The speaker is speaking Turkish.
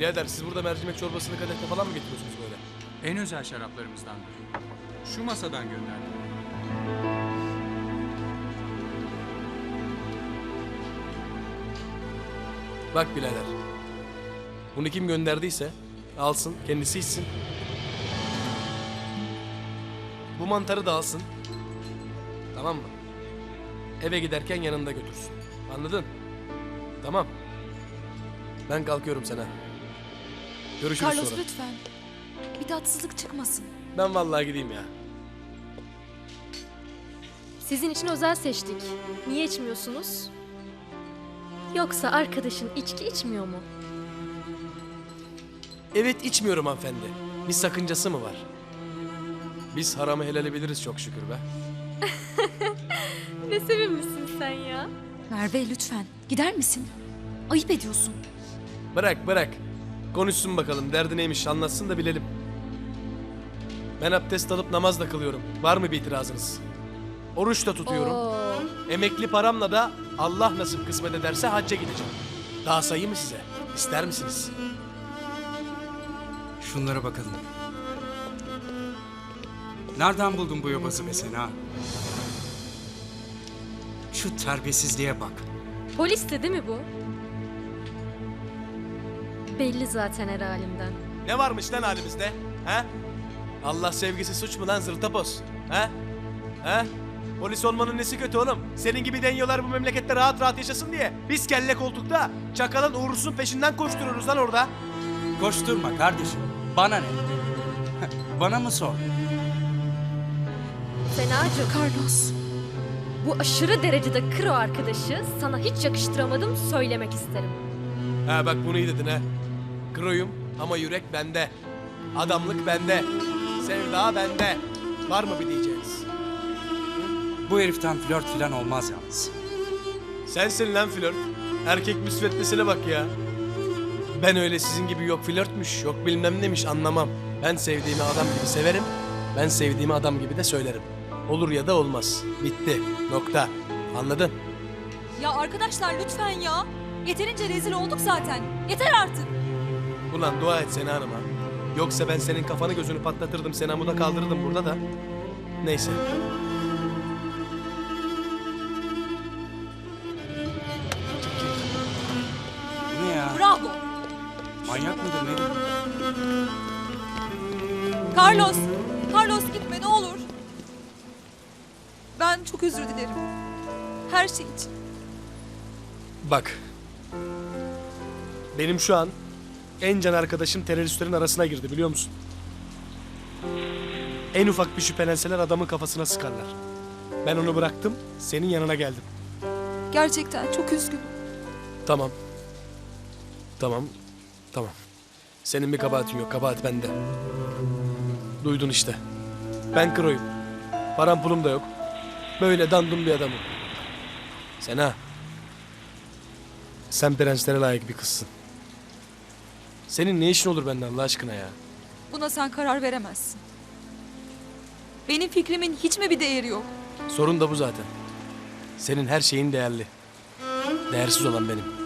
Birader siz burada mercimek çorbasını kadehte falan mı getiriyorsunuz böyle? En özel şaraplarımızdandır. Şu masadan gönderdim. Bak birader. Bunu kim gönderdiyse alsın kendisi içsin. Bu mantarı da alsın. Tamam mı? Eve giderken yanında götürsün. Anladın? Tamam. Ben kalkıyorum sana. Görüşürüz Carlos sonra. lütfen. Bir tatsızlık çıkmasın. Ben vallahi gideyim ya. Sizin için özel seçtik. Niye içmiyorsunuz? Yoksa arkadaşın içki içmiyor mu? Evet içmiyorum hanımefendi. Bir sakıncası mı var? Biz haramı helali biliriz çok şükür be. Ne sevimlisin sen ya. Merve lütfen. Gider misin? Ayıp ediyorsun. Bırak bırak. Konuşsun bakalım derdi neymiş anlatsın da bilelim. Ben abdest alıp namaz da kılıyorum. Var mı bir itirazınız? Oruç da tutuyorum. Oo. Emekli paramla da Allah nasip kısmet ederse hacca gideceğim. Daha sayayım mı size? İster misiniz? Şunlara bakalım. Nereden buldun bu yobazı be sen ha? Şu terbiyesizliğe bak. Polis de değil mi bu? Belli zaten her halinden. Ne varmış lan halimizde? He? Allah sevgisi suç mu lan zırtapoz? He? He? Polis olmanın nesi kötü oğlum? Senin gibi deniyorlar bu memlekette rahat rahat yaşasın diye. Biz kelle koltukta çakalın uğursuzun peşinden koşturuyoruz lan orada. Koşturma kardeşim. Bana ne? Bana mı sor? Fenacığım Carlos. bu aşırı derecede kro arkadaşı sana hiç yakıştıramadım söylemek isterim. Ha bak bunu iyi dedin ha. Kroyum ama yürek bende. Adamlık bende. Sevda bende. Var mı bir diyeceğiniz? Bu heriften flört falan olmaz yalnız. Sensin lan flört. Erkek müsveddesine bak ya. Ben öyle sizin gibi yok flörtmüş, yok bilmem neymiş anlamam. Ben sevdiğimi adam gibi severim. Ben sevdiğimi adam gibi de söylerim. Olur ya da olmaz. Bitti. Nokta. Anladın? Ya arkadaşlar lütfen ya. Yeterince rezil olduk zaten. Yeter artık. Ulan dua et Sena Hanım'a. Yoksa ben senin kafanı gözünü patlatırdım. Senamı da kaldırırdım burada da. Neyse. Bu ne ya? Bravo. Manyak mıdır nedir? Carlos. Carlos gitme ne olur. Ben çok özür dilerim. Her şey için. Bak. Benim şu an en can arkadaşım teröristlerin arasına girdi biliyor musun? En ufak bir şüphelenseler adamın kafasına sıkarlar. Ben onu bıraktım, senin yanına geldim. Gerçekten çok üzgünüm. Tamam. Tamam. Tamam. Senin bir kabahatin yok, kabahat bende. Duydun işte. Ben kroyum. Param pulum da yok. Böyle dandum bir adamım. Sena. Sen prenslere layık bir kızsın. Senin ne işin olur benden Allah aşkına ya? Buna sen karar veremezsin. Benim fikrimin hiç mi bir değeri yok? Sorun da bu zaten. Senin her şeyin değerli. Değersiz olan benim.